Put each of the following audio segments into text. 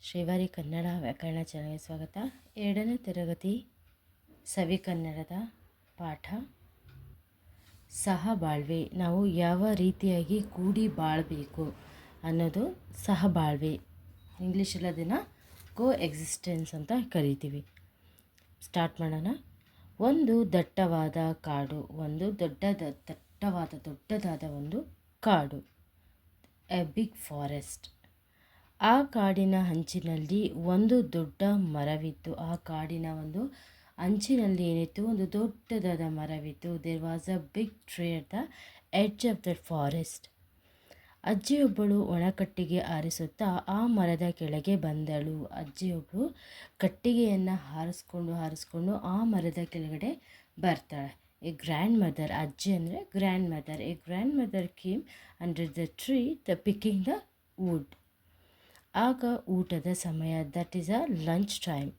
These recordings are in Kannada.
ಶ್ರೀವಾರಿ ಕನ್ನಡ ವ್ಯಾಕರಣ ಚಾನಲ್ಗೆ ಸ್ವಾಗತ. ಎರಡನೇ ತರಗತಿ ಸವಿ ಕನ್ನಡದ ಪಾಠ. ಸಹಬಾಳ್ವೆ ನಾವು ಯಾವ ರೀತಿಯಾಗಿ ಕೂಡಿ ಬಾಳಬೇಕು ಅನ್ನೋದು ಸಹಬಾಳ್ವೆ ಇಂಗ್ಲೀಷಲ್ಲಿ ಅದನ್ನು ಕೋ ಎಕ್ಸಿಸ್ಟೆನ್ಸ್ ಅಂತ ಕರಿತೀವಿ. ಸ್ಟಾರ್ಟ್ ಮಾಡೋಣ. ಒಂದು ದಟ್ಟವಾದ ಕಾಡು, ಒಂದು ದೊಡ್ಡದ ದಟ್ಟವಾದ, ದೊಡ್ಡದಾದ ಒಂದು ಕಾಡು. ಎ ಬಿಗ್ ಫಾರೆಸ್ಟ್ ಆ ಕಾಡಿನ ಅಂಚಿನಲ್ಲಿ ಒಂದು ದೊಡ್ಡ ಮರವಿತ್ತು. ಆ ಕಾಡಿನ ಒಂದು ಅಂಚಿನಲ್ಲಿ ಏನಿತ್ತು? ಒಂದು ದೊಡ್ಡದಾದ ಮರವಿತ್ತು. There was a big tree at the edge of the forest ಅಜ್ಜಿಯೊಬ್ಬಳು ಒಣಕಟ್ಟಿಗೆ ಆರಿಸುತ್ತಾ ಆ ಮರದ ಕೆಳಗೆ ಬಂದಳು. ಅಜ್ಜಿಯೊಬ್ಬಳು ಕಟ್ಟಿಗೆಯನ್ನು ಹಾರಿಸ್ಕೊಂಡು ಹಾರಿಸ್ಕೊಂಡು ಆ ಮರದ ಕೆಳಗಡೆ ಬರ್ತಾಳೆ. ಎ ಗ್ರ್ಯಾಂಡ್ ಮದರ್ ಅಜ್ಜಿ ಅಂದರೆ grandmother a grandmother came under the tree the picking the wood ಆಗ ಊಟದ ಸಮಯ that is a lunch time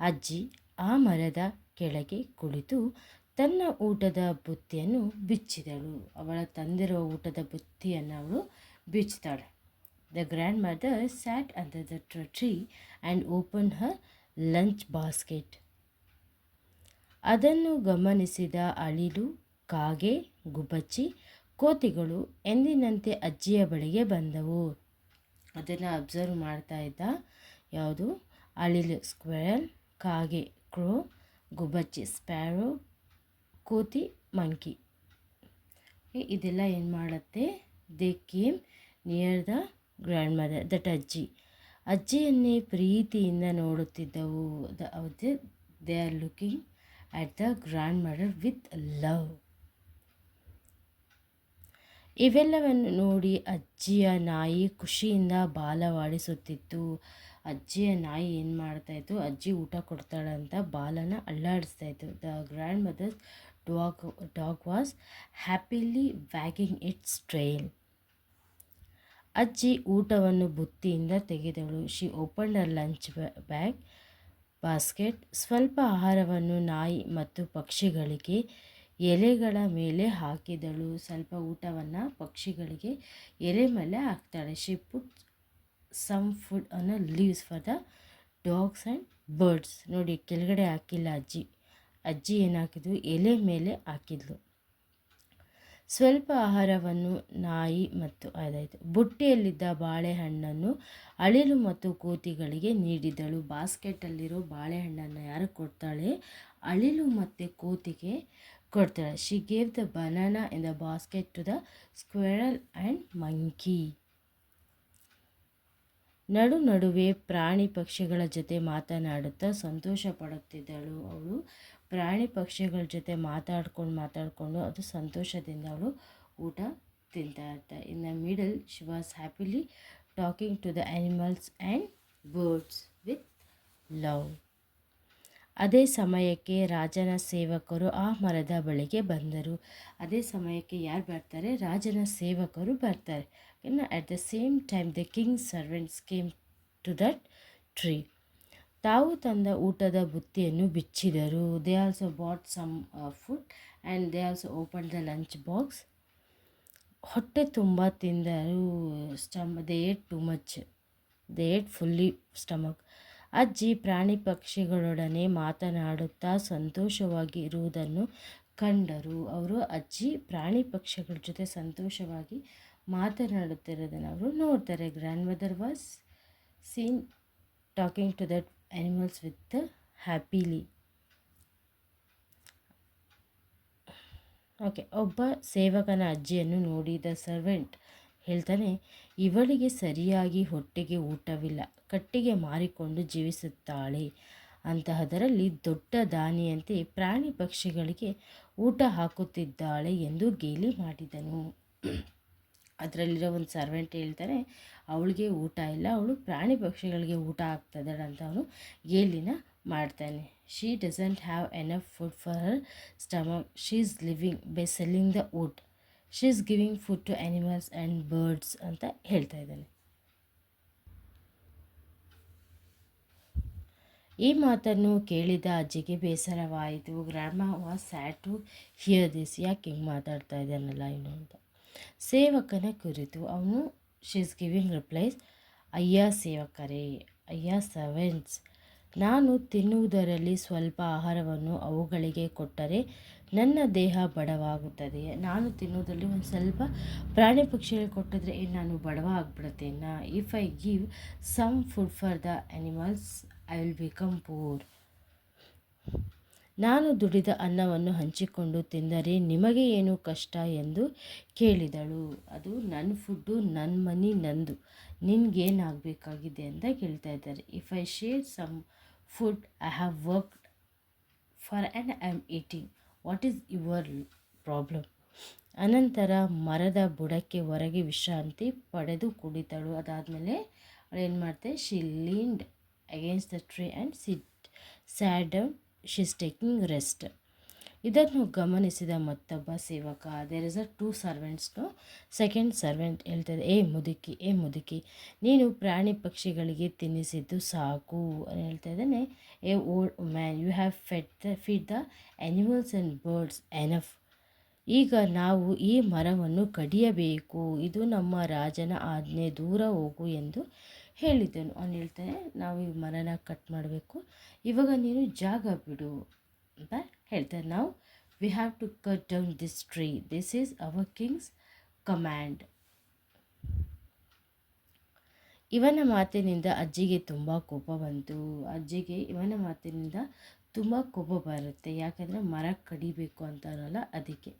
ಅಜ್ಜಿ ಆ ಮರದ ಕೆಳಗೆ ಕುಳಿತು ತನ್ನ ಊಟದ ಬುತ್ತಿಯನ್ನು ಬಿಚ್ಚಿದಳು. ಅವಳ ತಂದಿರುವ ಊಟದ ಬುತ್ತಿಯನ್ನು ಅವಳು ಬಿಚ್ಚಿದಾಳೆ the grandmother sat under the tree and open her lunch basket ಅದನ್ನು ಗಮನಿಸಿದ ಅಳಿಲು, ಕಾಗೆ, ಗುಬ್ಬಚ್ಚಿ, ಕೋತಿಗಳು ಎಂದಿನಂತೆ ಅಜ್ಜಿಯ ಬಳಿಗೆ ಬಂದವು. ಅದನ್ನು ಅಬ್ಸರ್ವ್ ಮಾಡ್ತಾ ಇದ್ದ ಯಾವುದು? ಅಳಿಲು ಸ್ಕ್ವೇರ್ ಕಾಗೆ ಕ್ರೋ ಗುಬ್ಬಚ್ಚಿ ಸ್ಪ್ಯಾರೋ ಕೋತಿ ಮಂಕಿ ಇದೆಲ್ಲ ಏನು ಮಾಡುತ್ತೆ? They came near the grandmother that ಅಜ್ಜಿ ಅಜ್ಜಿಯನ್ನೇ ಪ್ರೀತಿಯಿಂದ ನೋಡುತ್ತಿದ್ದವು. The they are looking at the grandmother with love ಇವೆಲ್ಲವನ್ನು ನೋಡಿ ಅಜ್ಜಿಯ ನಾಯಿ ಖುಷಿಯಿಂದ ಬಾಲವಾಡಿಸುತ್ತಿತ್ತು. ಅಜ್ಜಿಯ ನಾಯಿ ಏನು ಮಾಡ್ತಾಯಿತ್ತು ಅಜ್ಜಿ ಊಟ ಕೊಡ್ತಾಳಂತ ಬಾಲನ ಅಲ್ಲಾಡಿಸ್ತಾಯಿತ್ತು the grandmother's dog dog was happily wagging its trail ಅಜ್ಜಿ ಊಟವನ್ನು ಬುತ್ತಿಯಿಂದ ತೆಗೆದಳು. She open a lunch bag basket ಸ್ವಲ್ಪ ಆಹಾರವನ್ನು ನಾಯಿ ಮತ್ತು ಪಕ್ಷಿಗಳಿಗೆ ಎಲೆಗಳ ಮೇಲೆ ಹಾಕಿದಳು. ಸ್ವಲ್ಪ ಊಟವನ್ನು ಪಕ್ಷಿಗಳಿಗೆ ಎಲೆ ಮೇಲೆ ಹಾಕ್ತಾಳೆ. ಶಿ ಪುಟ್ ಸಮ್ ಫುಡ್ ಅನ್ನೋ leaves for the dogs and birds ನೋಡಿ, ಕೆಳಗಡೆ ಹಾಕಿಲ್ಲ ಅಜ್ಜಿ. ಅಜ್ಜಿ ಏನು ಹಾಕಿದ್ವು ಎಲೆ ಮೇಲೆ ಹಾಕಿದ್ಲು. ಸ್ವಲ್ಪ ಆಹಾರವನ್ನು ನಾಯಿ ಮತ್ತು ಅದಾಯಿತು. ಬುಟ್ಟಿಯಲ್ಲಿದ್ದ ಬಾಳೆಹಣ್ಣನ್ನು ಅಳಿಲು ಮತ್ತು ಕೋತಿಗಳಿಗೆ ನೀಡಿದಳು. ಬಾಸ್ಕೆಟಲ್ಲಿರೋ ಬಾಳೆಹಣ್ಣನ್ನು ಯಾರು ಕೊಡ್ತಾಳೆ? ಅಳಿಲು ಮತ್ತು ಕೋತಿಗೆ ಕೊಡ್ತಾಳೆ. She gave the banana in the basket to the squirrel and monkey ನಡು ನಡುವೆ ಪ್ರಾಣಿ ಪಕ್ಷಿಗಳ ಜೊತೆ ಮಾತನಾಡುತ್ತಾ ಸಂತೋಷ ಪಡುತ್ತಿದ್ದಳು ಅವಳು. ಪ್ರಾಣಿ ಪಕ್ಷಿಗಳ ಜೊತೆ ಮಾತಾಡ್ಕೊಂಡು ಮಾತಾಡಿಕೊಂಡು ಅದು ಸಂತೋಷದಿಂದ ಅವಳು ಊಟ ತಿಂತಾ ಇರ್ತಾರೆ in the middle she was happily talking to the animals and birds with love ಅದೇ ಸಮಯಕ್ಕೆ ರಾಜನ ಸೇವಕರು ಆ ಮರದ ಬಳಿಗೆ ಬಂದರು. ಅದೇ ಸಮಯಕ್ಕೆ ಯಾರು ಬರ್ತಾರೆ? ರಾಜನ ಸೇವಕರು ಬರ್ತಾರೆ. ಇನ್ನು at the same time the king servants came to that tree ತಾವು ತಂದ ಊಟದ ಬುತ್ತಿಯನ್ನು ಬಿಚ್ಚಿದರು. They also bought some food and they also open the lunch box ಹೊಟ್ಟೆ ತುಂಬ ತಿಂದರು. Stem they ate too much they ate fully stomach ಅಜ್ಜಿ ಪ್ರಾಣಿ ಪಕ್ಷಿಗಳೊಡನೆ ಮಾತನಾಡುತ್ತಾ ಸಂತೋಷವಾಗಿ ಇರುವುದನ್ನು ಕಂಡರು. ಅವರು ಅಜ್ಜಿ ಪ್ರಾಣಿ ಪಕ್ಷಿಗಳ ಜೊತೆ ಸಂತೋಷವಾಗಿ ಮಾತನಾಡುತ್ತಿರೋದನ್ನು ಅವರು ನೋಡ್ತಾರೆ. Grandmother was seen talking to that animals with happily okay ಒಬ್ಬ ಸೇವಕನ ಅಜ್ಜಿಯನ್ನು ನೋಡಿದ ಸರ್ವೆಂಟ್ ಹೇಳ್ತಾನೆ, ಇವಳಿಗೆ ಸರಿಯಾಗಿ ಹೊಟ್ಟೆಗೆ ಊಟವಿಲ್ಲ, ಕಟ್ಟಿಗೆ ಮಾರಿಕೊಂಡು ಜೀವಿಸುತ್ತಾಳೆ. ಅಂತಹದರಲ್ಲಿ ದೊಡ್ಡ ದಾನಿಯಂತೆ ಪ್ರಾಣಿ ಪಕ್ಷಿಗಳಿಗೆ ಊಟ ಹಾಕುತ್ತಿದ್ದಾಳೆ ಎಂದು ಗೇಲಿ ಮಾಡಿದನು. ಅದರಲ್ಲಿರೋ ಒಂದು ಸರ್ವೆಂಟ್ ಹೇಳ್ತಾನೆ, ಅವಳಿಗೆ ಊಟ ಇಲ್ಲ, ಅವಳು ಪ್ರಾಣಿ ಪಕ್ಷಿಗಳಿಗೆ ಊಟ ಹಾಕ್ತಿದ್ದಾಳೆ ಅಂತ ಅವನು ಗೇಲಿನ ಮಾಡ್ತಾನೆ. She doesn't have enough food for her stomach she is living by selling the wood she is giving food to animals and birds ಅಂತ ಹೇಳ್ತಾ ಇದ್ದಾನೆ ಈ ಮಾತನ್ನು ಕೇಳಿದ ಅಜ್ಜಿಗೆ ಬೇಸರವಾಯಿತು. Grandma was sad to hear this ಯಾಕೆ ಹಿಂಗೆ ಮಾತಾಡ್ತಾ ಇದ್ದಾನಲ್ಲ ಇನ್ನು ಅಂತ? ಸೇವಕನ ಕುರಿತು ಅವನು ಶಿ ಇಸ್ ಗಿವಿಂಗ್ ರಿಪ್ಲೈಸ್ ಅಯ್ಯ, ಸೇವಕರೇ, ಅಯ್ಯ ಸೆವೆನ್ಸ್ ನಾನು ತಿನ್ನುವುದರಲ್ಲಿ ಸ್ವಲ್ಪ ಆಹಾರವನ್ನು ಅವುಗಳಿಗೆ ಕೊಟ್ಟರೆ ನನ್ನ ದೇಹ ಬಡವಾಗುತ್ತದೆ. ನಾನು ತಿನ್ನೋದ್ರಲ್ಲಿ ಒಂದು ಸ್ವಲ್ಪ ಪ್ರಾಣಿ ಪಕ್ಷಿಗಳಿಗೆ ಕೊಟ್ಟಿದ್ರೆ ನಾನು ಬಡವ ಆಗಿಬಿಡುತ್ತೇನ if I give some food for the animals I will become poor ನಾನು ದುಡಿದ ಅನ್ನವನ್ನು ಹಂಚಿಕೊಂಡು ತಿಂದರೆ ನಿಮಗೆ ಏನು ಕಷ್ಟ ಎಂದು ಕೇಳಿದಳು. ಅದು ನನ್ನ ಫುಡ್ಡು ನನ್ನ ಮನಿ ನಂದು. ನಿನ್ಗೇನಾಗಬೇಕಾಗಿದೆ ಅಂತ ಕೇಳ್ತಾ ಇದ್ದಾರೆ. If I share some food I have worked for and I am eating what is your problem ಅನಂತರ ಮರದ ಬುಡಕ್ಕೆ ಹೊರಗೆ ವಿಶ್ರಾಂತಿ ಪಡೆದು ಕುಡಿತಳು. ಅದಾದಮೇಲೆ ಅವಳು ಏನು ಮಾಡ್ತೆ? She leaned against the tree and sit sad down she taking rest ಇದನ್ನು ಗಮನಿಸಿದ ಮತ್ತೊಬ್ಬ ಸೇವಕ ದೇರ್ ಇಸ್ ಅ ಟೂ ಸರ್ವೆಂಟ್ಸ್ನು ಸೆಕೆಂಡ್ ಸರ್ವೆಂಟ್ ಹೇಳ್ತದೆ, ಏ ಮುದುಕಿ ಏ ಮುದುಕಿ, ನೀನು ಪ್ರಾಣಿ ಪಕ್ಷಿಗಳಿಗೆ ತಿನ್ನಿಸಿದ್ದು ಸಾಕು ಅಂತ ಹೇಳ್ತಾ ಇದ್ದಾನೆ hey old man you have fed the feed the animals and birds enough ಈಗ ನಾವು ಈ ಮರವನ್ನು ಕಡಿಯಬೇಕು. ಇದು ನಮ್ಮ ರಾಜನ ಆಜ್ಞೆ, ದೂರ ಹೋಗು ಎಂದು ಹೇಳಿದನು. ಅವನು ಹೇಳ್ತಾನೆ, ನಾವು ಈ ಮರನ ಕಟ್ ಮಾಡಬೇಕು. ಇವಾಗ ನೀನು ಜಾಗ ಬಿಡು. ಅಂತ ಹೇಳ್ತಾರೆ ನಾವು. We have to cut down this tree this is our king's command ಇವನ ಮಾತಿನಿಂದ ಅಜ್ಜಿಗೆ ತುಂಬ ಕೋಪ ಬಂತು. ಅಜ್ಜಿಗೆ ಇವನ ಮಾತಿನಿಂದ ತುಂಬ ಕೋಪ ಬರುತ್ತೆ. ಯಾಕಂದರೆ ಮರ ಕಡಿಬೇಕು ಅಂತಾರಲ್ಲ ಅದಕ್ಕೆ.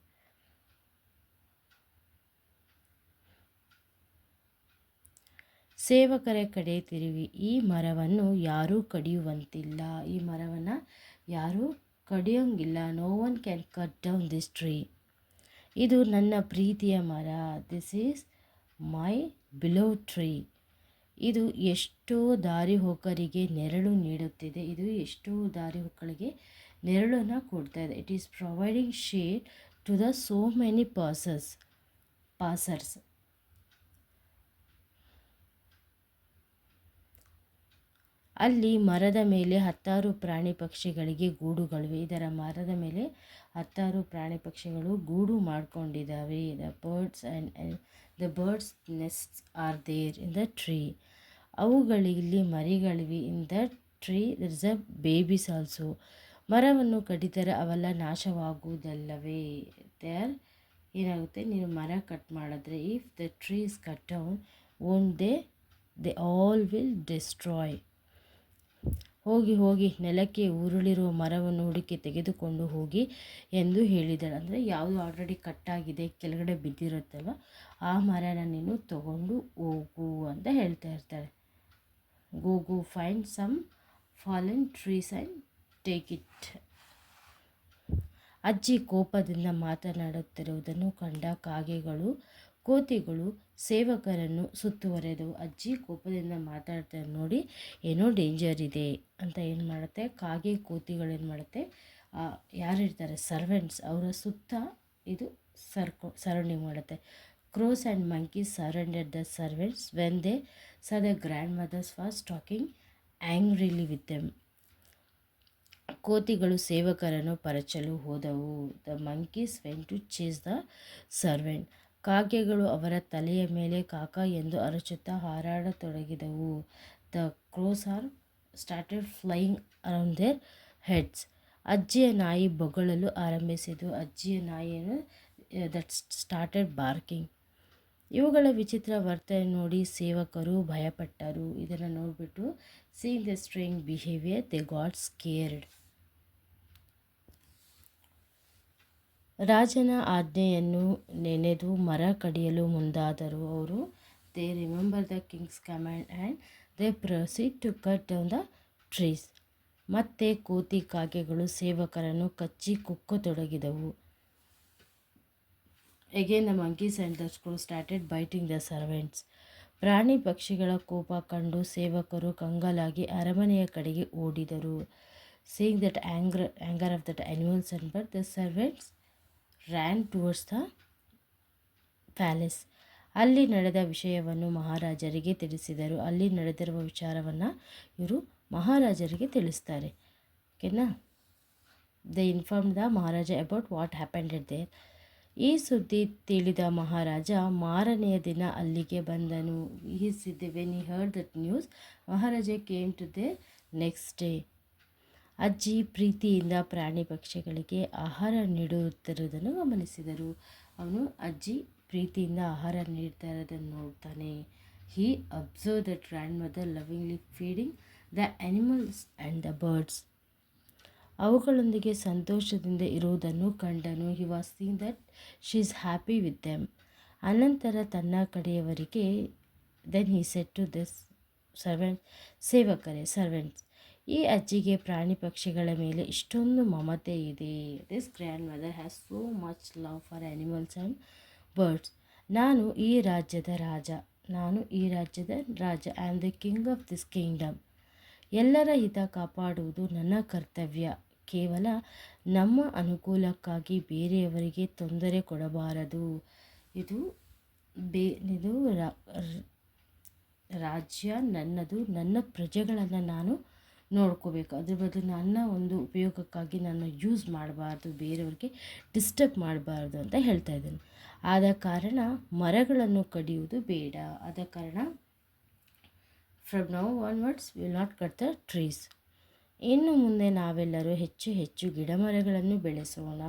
ಸೇವಕರ ಕಡೆ ತಿರುವಿ. ಈ ಮರವನ್ನು ಯಾರೂ ಕಡಿಯುವಂತಿಲ್ಲ. ಈ ಮರವನ್ನು ಯಾರೂ ಕಡಿಯೋಂಗಿಲ್ಲ. No one can cut down this tree ಇದು ನನ್ನ ಪ್ರೀತಿಯ ಮರ. This is my below tree ಇದು ಎಷ್ಟೋ ದಾರಿ ಹೋಕರಿಗೆ ನೆರಳು ನೀಡುತ್ತಿದೆ. ಇದು ಎಷ್ಟೋ ದಾರಿ ಹೋಕರಿಗೆ ನೆರಳನ್ನು ಕೊಡ್ತಾ ಇದೆ. It is providing shade to the so many persons passers ಅಲ್ಲಿ ಮರದ ಮೇಲೆ ಹತ್ತಾರು ಪ್ರಾಣಿ ಪಕ್ಷಿಗಳಿಗೆ ಗೂಡುಗಳಿವೆ. ಇದರ ಮರದ ಮೇಲೆ ಹತ್ತಾರು ಪ್ರಾಣಿ ಪಕ್ಷಿಗಳು ಗೂಡು ಮಾಡಿಕೊಂಡಿದ್ದಾವೆ. The birds and the birds nests are there in the tree ಅವುಗಳಿಲ್ಲಿ ಮರಿಗಳಿವೆ. In the tree there is a babies also ಮರವನ್ನು ಕಡಿದರೆ ಅವೆಲ್ಲ ನಾಶವಾಗುವುದಲ್ಲವೇ? ದೇರ್ ಏನಾಗುತ್ತೆ? ನೀವು ಮರ ಕಟ್ ಮಾಡಿದ್ರೆ if the tree is cut down on they they all will destroy ಹೋಗಿ ಹೋಗಿ ನೆಲಕ್ಕೆ ಉರುಳಿರುವ ಮರವನ್ನು ಹುಡುಕಿ ತೆಗೆದುಕೊಂಡು ಹೋಗಿ ಎಂದು ಹೇಳಿದಳು. ಅಂದರೆ ಯಾವುದು ಆಲ್ರೆಡಿ ಕಟ್ಟಾಗಿದೆ ಕೆಳಗಡೆ ಬಿದ್ದಿರುತ್ತಲ್ವ, ಆ ಮರನ ನೀನು ತಗೊಂಡು ಹೋಗು ಅಂತ ಹೇಳ್ತಾ ಇರ್ತಾಳೆ. Go go find some fallen trees and take it ಅಜ್ಜಿ ಕೋಪದಿಂದ ಮಾತನಾಡುತ್ತಿರುವುದನ್ನು ಕಂಡ ಕಾಗೆಗಳು, ಕೋತಿಗಳು ಸೇವಕರನ್ನು ಸುತ್ತುವರೆದು ಅಜ್ಜಿ ಕೋಪದಿಂದ ಮಾತಾಡ್ತಾರೆ ನೋಡಿ, ಏನೋ ಡೇಂಜರ್ ಇದೆ ಅಂತ ಏನು ಮಾಡುತ್ತೆ? ಕಾಗೆ ಕೋತಿಗಳೇನು ಮಾಡುತ್ತೆ? ಯಾರಿರ್ತಾರೆ ಸರ್ವೆಂಟ್ಸ್ ಅವರ ಸುತ್ತ ಇದು ಸರ್ಕೊ, ಸರೌಂಡಿಂಗ್ ಮಾಡುತ್ತೆ. Crows and monkeys surrounded the servants when they saw the grandmother's was talking angrily with them ಕೋತಿಗಳು ಸೇವಕರನ್ನು ಪರಚಲು ಹೋದವು. The monkeys went to chase the servant ಕಾಗೆಗಳು ಅವರ ತಲೆಯ ಮೇಲೆ ಕಾಕ ಎಂದು ಅರಚುತ್ತಾ ಹಾರಾಡತೊಡಗಿದವು. The crows are started flying around their heads. ಅಜ್ಜಿಯ ನಾಯಿ ಬೊಗಳಲು ಆರಂಭಿಸಿತು. ಅಜ್ಜಿಯ ನಾಯಿಯನ್ನು ದಟ್ ಸ್ಟಾರ್ಟೆಡ್ ಬಾರ್ಕಿಂಗ್. ಇವುಗಳ ವಿಚಿತ್ರ ವರ್ತನೆ ನೋಡಿ ಸೇವಕರು ಭಯಪಟ್ಟರು. ಇದನ್ನು ನೋಡಿಬಿಟ್ಟು seen the strange behaviour they got scared ರಾಜನ ಆಜ್ಞೆಯನ್ನು ನೆನೆದು ಮರ ಕಡಿಯಲು ಮುಂದಾದರು. ಅವರು they remember the king's command and they proceed to cut down the trees ಮತ್ತೆ ಕೋತಿ ಕಾಗೆಗಳು ಸೇವಕರನ್ನು ಕಚ್ಚಿ ಕುಕ್ಕತೊಡಗಿದವು. Again the monkeys and the screw started biting the servants ಪ್ರಾಣಿ ಪಕ್ಷಿಗಳ ಕೋಪ ಕಂಡು ಸೇವಕರು ಕಂಗಾಲಾಗಿ ಅರಮನೆಯ ಕಡೆಗೆ ಓಡಿದರು. Seeing that anger anger of that animals and but the servants ran towards the palace. ಅಲ್ಲಿ ನಡೆದ ವಿಷಯವನ್ನು ಮಹಾರಾಜರಿಗೆ ತಿಳಿಸಿದರು. ಅಲ್ಲಿ ನಡೆದಿರುವ ವಿಚಾರವನ್ನು ಇವರು ಮಹಾರಾಜರಿಗೆ ತಿಳಿಸ್ತಾರೆ. ಓಕೆನಾ? The inform the Maharaja about what happened it there ಈ ಸುದ್ದಿ ತಿಳಿದ ಮಹಾರಾಜ, ಮಾರನೆಯ ದಿನ ಅಲ್ಲಿಗೆ ಬಂದನು. ಈ ಸಿದ್ಧ when he heard that news Maharaja came to the next day ಅಜ್ಜಿ ಪ್ರೀತಿಯಿಂದ ಪ್ರಾಣಿ ಪಕ್ಷಿಗಳಿಗೆ ಆಹಾರ ನೀಡುತ್ತಿರುವುದನ್ನು ಗಮನಿಸಿದರು. ಅವನು ಅಜ್ಜಿ ಪ್ರೀತಿಯಿಂದ ಆಹಾರ ನೀಡ್ತಾ ಇರೋದನ್ನು ನೋಡ್ತಾನೆ. He observe the grandmother lovingly feeding the animals and the birds ಅವುಗಳೊಂದಿಗೆ ಸಂತೋಷದಿಂದ ಇರುವುದನ್ನು ಕಂಡನು. He was seen that she is happy with them ಅನಂತರ ತನ್ನ ಕಡೆಯವರಿಗೆ then he said to this servant ಸೇವಕರೇ servants ಈ ಅಜ್ಜಿಗೆ ಪ್ರಾಣಿ ಪಕ್ಷಿಗಳ ಮೇಲೆ ಇಷ್ಟೊಂದು ಮಮತೆ ಇದೆ. This grandmother has so much love for animals and birds ನಾನು ಈ ರಾಜ್ಯದ ರಾಜ, ನಾನು ಈ ರಾಜ್ಯದ ರಾಜ I am the king of this kingdom ಎಲ್ಲರ ಹಿತ ಕಾಪಾಡುವುದು ನನ್ನ ಕರ್ತವ್ಯ. ಕೇವಲ ನಮ್ಮ ಅನುಕೂಲಕ್ಕಾಗಿ ಬೇರೆಯವರಿಗೆ ತೊಂದರೆ ಕೊಡಬಾರದು. ಇದು ಬೇ, ಇದು ರಾಜ್ಯ ನನ್ನದು, ನನ್ನ ಪ್ರಜೆಗಳನ್ನು ನಾನು ನೋಡ್ಕೋಬೇಕು. ಅದ್ರ ಬದಲು ನನ್ನ ಒಂದು ಉಪಯೋಗಕ್ಕಾಗಿ ನಾನು ಯೂಸ್ ಮಾಡಬಾರ್ದು, ಬೇರೆಯವ್ರಿಗೆ ಡಿಸ್ಟರ್ಬ್ ಮಾಡಬಾರ್ದು ಅಂತ ಹೇಳ್ತಾ ಇದ್ದೇನೆ. ಆದ ಕಾರಣ ಮರಗಳನ್ನು ಕಡಿಯುವುದು ಬೇಡ. ಆದ ಕಾರಣ from now onwards will not cut the trees ಇನ್ನು ಮುಂದೆ ನಾವೆಲ್ಲರೂ ಹೆಚ್ಚು ಹೆಚ್ಚು ಗಿಡಮರಗಳನ್ನು ಬೆಳೆಸೋಣ.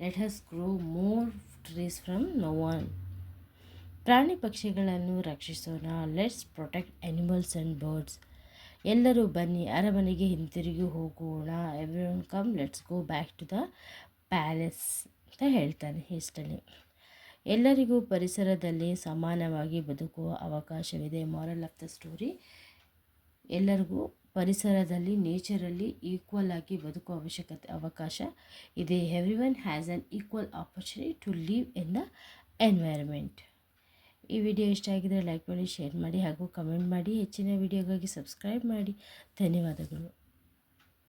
Let us grow more trees from no one ಪ್ರಾಣಿ ಪಕ್ಷಿಗಳನ್ನು ರಕ್ಷಿಸೋಣ. Let's protect animals and birds ಎಲ್ಲರೂ ಬನ್ನಿ, ಅರಮನೆಗೆ ಹಿಂತಿರುಗಿ ಹೋಗೋಣ. Everyone come let's go back to the palace ಅಂತ ಹೇಳ್ತಾನೆ ಇಷ್ಟಲ್ಲಿ ಎಲ್ಲರಿಗೂ ಪರಿಸರದಲ್ಲಿ ಸಮಾನವಾಗಿ ಬದುಕುವ ಅವಕಾಶವಿದೆ. ಮಾರಲ್ ಆಫ್ ದ ಸ್ಟೋರಿ ಎಲ್ಲರಿಗೂ ಪರಿಸರದಲ್ಲಿ ನೇಚರಲ್ಲಿ ಈಕ್ವಲ್ ಆಗಿ ಬದುಕುವ ಅವಶ್ಯಕತೆ, ಅವಕಾಶ ಇದೆ. Everyone has an equal opportunity to live in the environment ಈ ವಿಡಿಯೋ ಇಷ್ಟ ಆಗಿದರೆ ಲೈಕ್ ಮಾಡಿ ಶೇರ್ ಮಾಡಿ ಹಾಗೂ ಕಮೆಂಟ್ ಮಾಡಿ. ಹೆಚ್ಚಿನ ವಿಡಿಯೋಗಾಗಿ ಸಬ್ಸ್ಕ್ರೈಬ್ ಮಾಡಿ. ಧನ್ಯವಾದಗಳು.